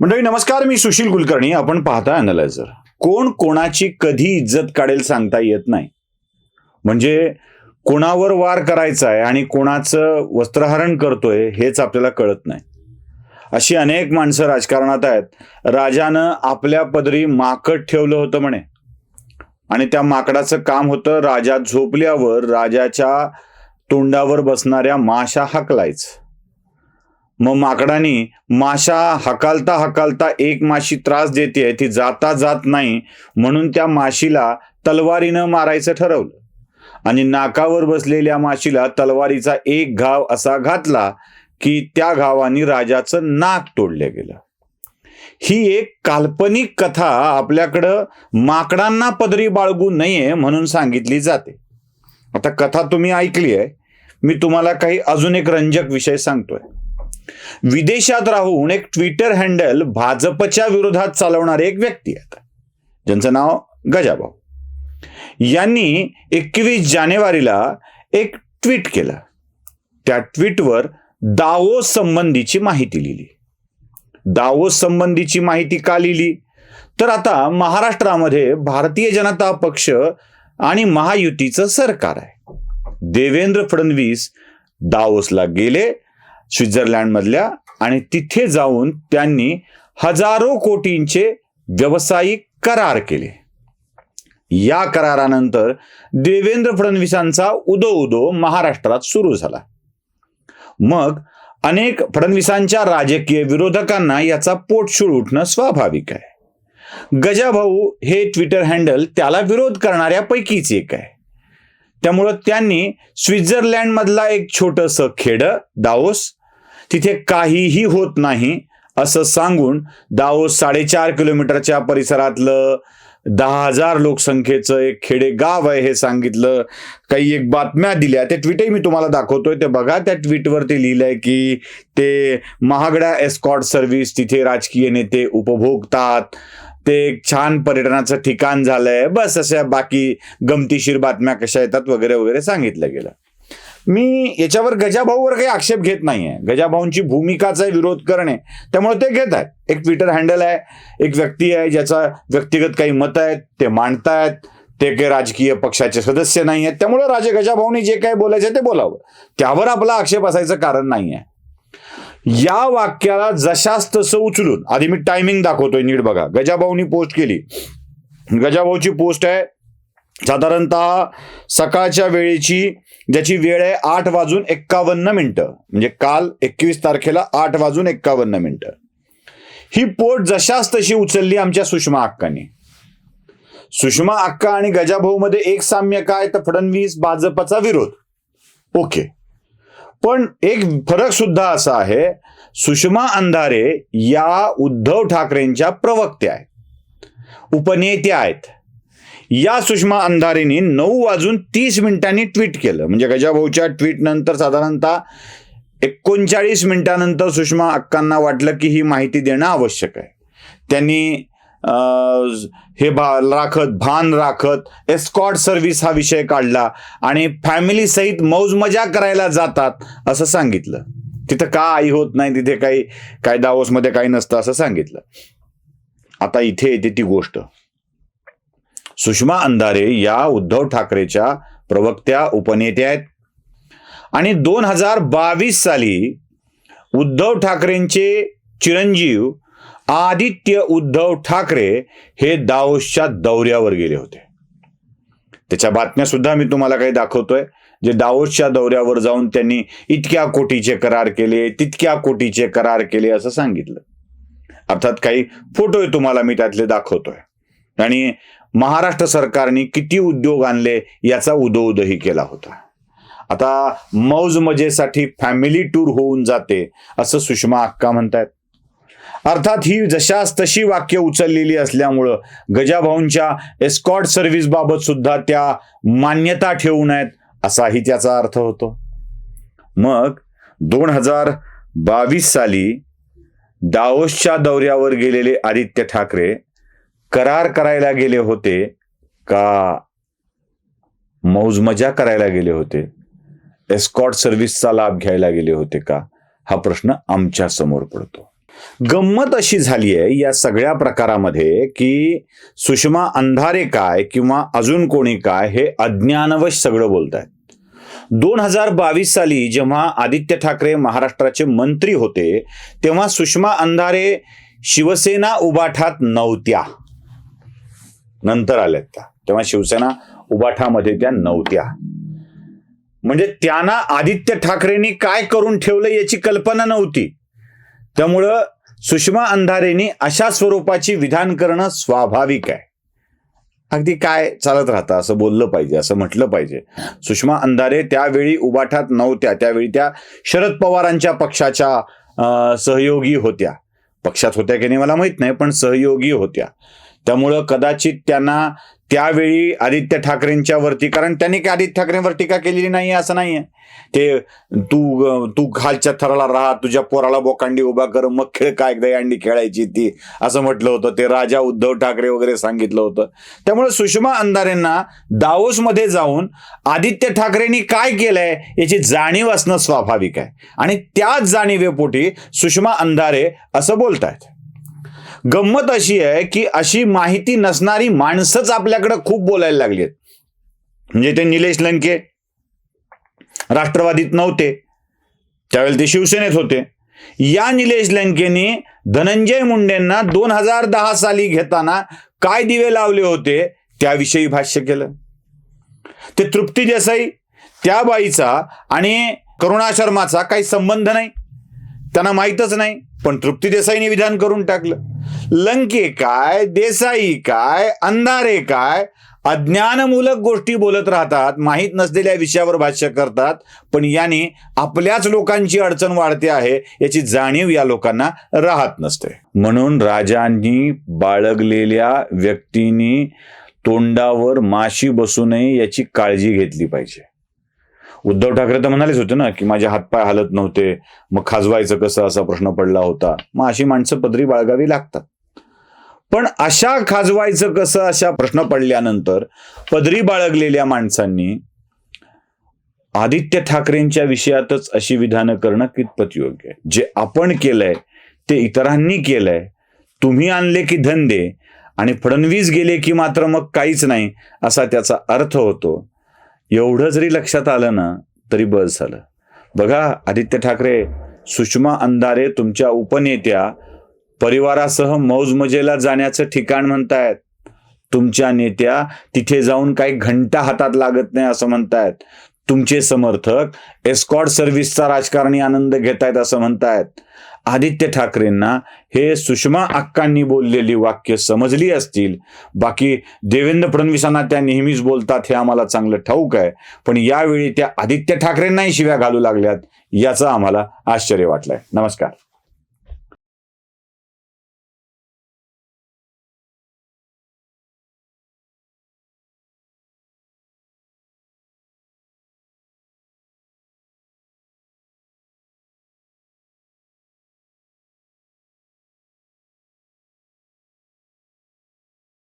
मंडळी नमस्कार मी सुशील कुलकर्णी. आपण पाहता अनालायझर कोण कोणाची कधी इज्जत काढेल सांगता येत नाही. म्हणजे कोणावर वार करायचा आहे आणि कोणाचं वस्त्रहरण करतोय हेच आपल्याला कळत नाही. अशी अनेक माणसं राजकारणात आहेत. राजानं आपल्या पदरी माकड ठेवलं होतं म्हणे. आणि त्या माकडाचं काम होतं राजा झोपल्यावर राजाच्या तोंडावर बसणाऱ्या माशा हाकलायचं. मग माकडानी माशा हकालता हकालता एक माशी त्रास देते ती जाता जात नाही. म्हणून त्या माशीला तलवारीनं मारायचं ठरवलं. आणि नाकावर बसलेल्या माशीला तलवारीचा एक घाव असा घातला की त्या घावाने राजाचं नाक तोडलं गेलं. ही एक काल्पनिक कथा आपल्याकडं माकडांना पदरी बाळगू नये म्हणून सांगितली जाते. आता कथा तुम्ही ऐकली आहे. मी तुम्हाला काही अजून एक रंजक विषय सांगतोय. विदेशात राहून एक ट्विटर हँडल भाजपच्या विरोधात चालवणारे एक व्यक्ती आहेत ज्यांचं नाव गजाभाऊ. यांनी एकवीस जानेवारीला एक ट्विट केलं. त्या ट्विटवर दावो संबंधीची माहिती लिहिली. दावो संबंधीची माहिती का लिहिली? तर आता महाराष्ट्रामध्ये भारतीय जनता पक्ष आणि महायुतीचं सरकार आहे. देवेंद्र फडणवीस दावोसला गेले स्वित्झर्लंडमधल्या आणि तिथे जाऊन त्यांनी हजारो कोटींचे व्यावसायिक करार केले. या करारानंतर देवेंद्र फडणवीसांचा उदो उदो महाराष्ट्रात सुरू झाला. मग अनेक फडणवीसांच्या राजकीय विरोधकांना याचा पोटशूळ उठणं स्वाभाविक आहे. गजाभाऊ हे ट्विटर हँडल त्याला विरोध करणाऱ्यापैकीच एक आहे. त्यामुळं त्यांनी स्वित्झर्लंडमधला एक छोटंसं खेडं दाओस तिथे काहीही होत नाही असं सांगून दाओस साडेचार किलोमीटरच्या परिसरातलं दहा हजार लोकसंख्येचं एक खेडे गाव आहे हे सांगितलं. काही एक बातम्या दिल्या. ते ट्विटही मी तुम्हाला दाखवतोय. ते बघा. त्या ट्विटवरती लिहिलंय की ते महागड्या एस्कॉट सर्व्हिस तिथे राजकीय नेते उपभोगतात. ते एक छान पर्यटनाचं ठिकाण झालंय. बस अशा बाकी गमतीशीर बातम्या कशा येतात वगैरे वगैरे सांगितलं गेलं. मी याच्यावर गजाभाऊवर काही आक्षेप घेत नाहीये. गजाभाऊंची भूमिकाचा विरोध करणे त्यामुळे ते घेत आहेत. एक ट्विटर हँडल आहे एक व्यक्ती आहे ज्याचा व्यक्तिगत काही मत आहेत ते मांडतायत. ते काही राजकीय पक्षाचे सदस्य नाही आहेत त्यामुळे राजे गजाभाऊनी जे काही बोलायचं ते बोलावं. त्यावर आपला आक्षेप असायचं कारण नाही आहे या वाक्याला जशास तसं उचलून आधी मी टायमिंग दाखवतोय नीट बघा. गजाभाऊनी पोस्ट केली. गजाभाऊची पोस्ट आहे साधारणतः सकाळच्या वेळेची ज्याची वेळ आहे आठ वाजून एक्कावन्न मिनिटं. म्हणजे काल एकवीस तारखेला आठ वाजून एक्कावन्न मिनिटं. ही पोट जशास तशी उचलली आमच्या सुषमा अक्काने. सुषमा अक्का आणि गजाभाऊ मध्ये एक साम्य काय? तर फडणवीस भाजपचा विरोध. ओके पण एक फरक सुद्धा असा आहे सुषमा अंधारे या उद्धव ठाकरेंच्या प्रवक्त्या आहेत. उपनेत्या आहेत. या सुषमा अंधारेने नऊ वाजून तीस मिनिटांनी ट्विट केलं. म्हणजे गजाभाऊच्या ट्विट नंतर साधारणतः एकोणचाळीस मिनिटानंतर सुषमा अक्कांना वाटलं की ही माहिती देणं आवश्यक आहे. त्यांनी हे भा राखत भान राखत एस्कॉट सर्व्हिस हा विषय काढला आणि फॅमिली सहित मौज मजा करायला जातात असं सांगितलं. तिथं का आई होत नाही तिथे काही काय दावोसमध्ये काही नसतं असं सांगितलं. आता इथे येते ती गोष्ट. सुषमा अंधारे या उद्धव ठाकरेच्या प्रवक्त्या उपनेत्या आहेत. आणि दोन हजार बावीस साली उद्धव ठाकरेंचे चिरंजीव आदित्य उद्धव ठाकरे हे दाओसच्या दौऱ्यावर गेले होते. त्याच्या बातम्या सुद्धा मी तुम्हाला काही दाखवतोय. जे दाओसच्या दौऱ्यावर जाऊन त्यांनी इतक्या कोटीचे करार केले तितक्या कोटीचे करार केले असं सांगितलं. अर्थात काही फोटो तुम्हाला मी त्यातले दाखवतोय. आणि महाराष्ट्र सरकारने किती उद्योग आणले याचा उदोउदही केला होता. आता मौज मजेसाठी फॅमिली टूर होऊन जाते असं सुषमा अक्का म्हणतायत. अर्थात ही जशास तशी वाक्य उचललेली असल्यामुळं गजाभाऊंच्या एस्कॉट सर्व्हिस बाबत सुद्धा त्या मान्यता ठेवू नयेत असाही त्याचा अर्थ होतो. मग दोन हजार बावीस साली दाओसच्या दौऱ्यावर गेलेले आदित्य ठाकरे करार करायला गेले होते का? मौज मजा करायला गेले होते. एस्कॉट सर्व्हिसचा लाभ घ्यायला गेले होते का? हा प्रश्न आमच्यासमोर पडतो. गंमत अशी झाली आहे या सगळ्या प्रकारामध्ये की सुषमा अंधारे काय किंवा अजून कोणी काय हे अज्ञानवश सगळं बोलत आहेत दोन हजार बावीस साली जेव्हा आदित्य ठाकरे महाराष्ट्राचे मंत्री होते तेव्हा सुषमा अंधारे शिवसेना उबाठात नव्हत्या. नंतर आल्यात त्या. तेव्हा शिवसेना उबाठामध्ये त्या नव्हत्या. म्हणजे त्यांना आदित्य ठाकरेंनी काय करून ठेवलं याची कल्पना नव्हती. त्यामुळं सुषमा अंधारेनी अशा स्वरूपाची विधान करणं स्वाभाविक आहे. अगदी काय चालत राहतं असं बोललं पाहिजे असं म्हटलं पाहिजे. सुषमा अंधारे त्यावेळी उबाठात नव्हत्या त्यावेळी त्या शरद पवारांच्या पक्षाच्या सहयोगी होत्या. पक्षात होत्या की नाही मला माहीत नाही पण सहयोगी होत्या. त्यामुळं कदाचित त्यांना त्यावेळी आदित्य ठाकरेंच्या वरती कारण त्यांनी काय आदित्य ठाकरेंवर टीका केलेली नाही असं नाहीये. ते तू तू खालच्या थराला राहा तुझ्या पोराला बोकांडी उभा कर मग खेळ काय दयांडी खेळायची ती असं म्हटलं होतं. ते राजा उद्धव ठाकरे वगैरे सांगितलं होतं. त्यामुळे सुषमा अंधारेंना दाओसमध्ये जाऊन आदित्य ठाकरेंनी काय केलंय याची जाणीव असणं स्वाभाविक आहे. आणि त्याच जाणीवेपोटी सुषमा अंधारे असं बोलतायत. गंमत अशी आहे की अशी माहिती नसणारी माणसंच आपल्याकडे खूप बोलायला लागली आहेत म्हणजे ते निलेश लंके राष्ट्रवादीत नव्हते. त्यावेळेला ते शिवसेनेत होते. या निलेश लंकेने धनंजय मुंडेंना दोन हजार दहा साली घेताना काय दिवे लावले होते त्याविषयी भाष्य केलं. ते तृप्ती देसाई त्या बाईचा आणि करुणा शर्माचा काही संबंध नाही. त्यांना माहीतच नाही. पण तृप्ती देसाईने विधान करून टाकलं. लंके काय देसाई काय अंधारे काय अज्ञानमूलक गोष्टी बोलत राहतात माहीत नसलेल्या विषयावर भाष्य करतात पण याने आपल्याच लोकांची अडचण वाढते आहे याची जाणीव या लोकांना राहत नसते. म्हणून राजांनी बाळगलेल्या व्यक्तींनी तोंडावर माशी बसू नये याची काळजी घेतली पाहिजे. उद्धव ठाकरे तर म्हणालेच होते ना की माझे हातपाय हालत नव्हते मग खाजवायचं कसं असा प्रश्न पडला होता. मग अशी माणसं पदरी बाळगावी लागतात. पण अशा खाजवायचं कसं अशा प्रश्न पडल्यानंतर पदरी बाळगलेल्या माणसांनी आदित्य ठाकरेंच्या विषयातच अशी विधानं करणं कितपत योग्य आहे? जे आपण केलंय ते इतरांनी केलंय तुम्ही आणले की धंदे आणि फडणवीस गेले की मात्र मग काहीच नाही असा त्याचा अर्थ होतो. एवढं जरी लक्षात आलं ना तरी बस झालं. बघा आदित्य ठाकरे सुषमा अंधारे तुमच्या उपनेत्या परिवारासह मौजमजेला जाण्याचं ठिकाण म्हणतायत. तुमच्या नेत्या तिथे जाऊन काही घंटा हातात लागत नाही असं म्हणतायत. तुमचे समर्थक एस्कॉट सर्व्हिसचा राजकारणी आनंद घेतायत असं म्हणतायत. आदित्य ठाकरेंना हे सुषमा अक्कांनी बोललेली वाक्य समजली असतील. बाकी देवेंद्र फडणवीसांना त्या नेहमीच बोलतात हे आम्हाला चांगलं ठाऊक आहे. पण यावेळी त्या आदित्य ठाकरेंनाही शिव्या घालू लागल्यात याचं आम्हाला आश्चर्य वाटलंय. नमस्कार.